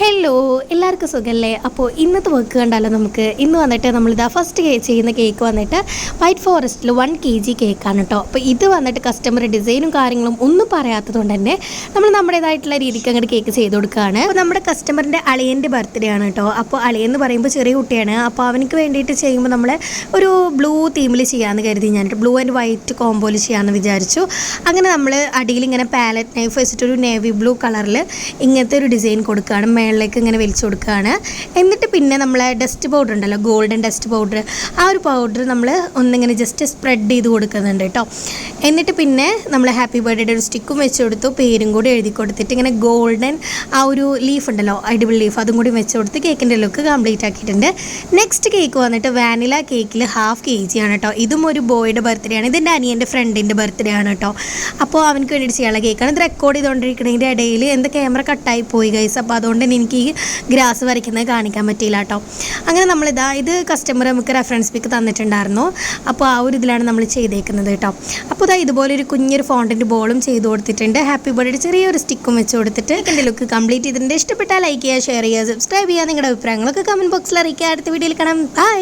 Hello, എല്ലാവർക്കും സുഖമല്ലേ അപ്പോൾ ഇന്നത്തെ വർക്ക് കണ്ടാലോ നമുക്ക്? ഇന്ന് വന്നിട്ട് നമ്മളിതാ ഫസ്റ്റ് ചെയ്യുന്ന കേക്ക് വന്നിട്ട് വൈറ്റ് ഫോറസ്റ്റിൽ വൺ കെ ജി കേക്കാണ് കേട്ടോ അപ്പോൾ ഇത് വന്നിട്ട് കസ്റ്റമർ ഡിസൈനും കാര്യങ്ങളും ഒന്നും പറയാത്തത് കൊണ്ട് തന്നെ നമ്മൾ നമ്മുടേതായിട്ടുള്ള രീതിക്ക് അങ്ങോട്ട് കേക്ക് ചെയ്ത് കൊടുക്കുകയാണ് അപ്പോൾ നമ്മുടെ കസ്റ്റമറിന്റെ അളിയന്റെ ബർത്ത്ഡേ ആണ് കേട്ടോ അപ്പോൾ അളിയെന്ന് പറയുമ്പോൾ ചെറിയ കുട്ടിയാണ്. അപ്പോൾ അവനക്ക് വേണ്ടിയിട്ട് ചെയ്യുമ്പോൾ നമ്മൾ ഒരു ബ്ലൂ തീമിൽ ചെയ്യാമെന്ന് കരുതി ഞാൻ ബ്ലൂ ആൻഡ് വൈറ്റ് കോമ്പോയിൽ ചെയ്യാമെന്ന് വിചാരിച്ചു. അങ്ങനെ നമ്മൾ അടിയിൽ ഇങ്ങനെ പാലറ്റ് നൈഫ് വെച്ചിട്ടൊരു നേവി ബ്ലൂ കളറിൽ ഇങ്ങനത്തെ ഒരു ഡിസൈൻ കൊടുക്കുകയാണ് മേളിലേക്ക് ഇങ്ങനെ വലിച്ചു കൊടുക്കുകയാണ്. എന്നിട്ട് പിന്നെ നമ്മളെ ഡസ്റ്റ് പൗഡർ ഉണ്ടല്ലോ ഗോൾഡൻ ഡസ്റ്റ് പൗഡർ ആ ഒരു പൗഡർ നമ്മൾ ഒന്നിങ്ങനെ ജസ്റ്റ് സ്പ്രെഡ് ചെയ്ത് കൊടുക്കുന്നുണ്ട് കേട്ടോ. എന്നിട്ട് പിന്നെ നമ്മൾ ഹാപ്പി ബർത്ത്ഡേയുടെ ഒരു സ്റ്റിക്കും വെച്ച് കൊടുത്തു പേരും കൂടി എഴുതി കൊടുത്തിട്ട് ഇങ്ങനെ ഗോൾഡൻ ആ ഒരു ലീഫ് ഉണ്ടല്ലോ അടിപൊളി ലീഫ് അതും കൂടി വെച്ച് കൊടുത്ത് കേക്കിന്റെ ലുക്ക് കംപ്ലീറ്റ് ആക്കിയിട്ടുണ്ട്. നെക്സ്റ്റ് കേക്ക് വന്നിട്ട് വാനില കേക്കിൽ ഹാഫ് കെ ജി ആണ് കേട്ടോ. ഇതും ഒരു ബോയുടെ ബർത്ത്ഡേ ആണ് ഇതെന്റെ അനിയന്റെ ഫ്രണ്ടിന്റെ ബർത്ത്ഡേ ആണ് കേട്ടോ. അപ്പോൾ അവനക്ക് വേണ്ടിയിട്ട് ചെയ്യാനുള്ള കേക്കാണ് ഇത് റെക്കോർഡ് ചെയ്തുകൊണ്ടിരിക്കുന്നതിന്റെ ഇടയിൽ എന്റെ ക്യാമറ കട്ടായി പോയി ഗൈസ് അപ്പോൾ അതുകൊണ്ട് എനിക്ക് ഈ ഗ്രാസ് വരയ്ക്കുന്നത് കാണിക്കാൻ പറ്റിയില്ല കേട്ടോ അങ്ങനെ നമ്മളിതാ ഇത് കസ്റ്റമർ നമുക്ക് റെഫറൻസ് പിക്ക് തന്നിട്ടുണ്ടായിരുന്നു. അപ്പോൾ ആ ഒരു ഇതിലാണ് നമ്മൾ ചെയ്തേക്കുന്നത് കേട്ടോ അപ്പോൾ ഇതാ ഇതുപോലെ ഒരു കുഞ്ഞൊരു ഫോണ്ടിന്റെ ബോളും ചെയ്ത് കൊടുത്തിട്ടുണ്ട്. ഹാപ്പി ബർത്ത്ഡേ ചെറിയൊരു സ്റ്റിക്കും വെച്ച് കൊടുത്തിട്ട് എന്റെ ലുക്ക് കംപ്ലീറ്റ് ചെയ്തിട്ടുണ്ട്. ഇഷ്ടപ്പെട്ടാൽ ലൈക്ക് ചെയ്യുക ഷെയർ ചെയ്യുക സബ്സ്ക്രൈബ് ചെയ്യുക. നിങ്ങളുടെ അഭിപ്രായങ്ങളൊക്കെ കമന്റ് ബോക്സിൽ അറിയിക്കുക. അടുത്ത വീഡിയോയിൽ കാണാം. ബൈ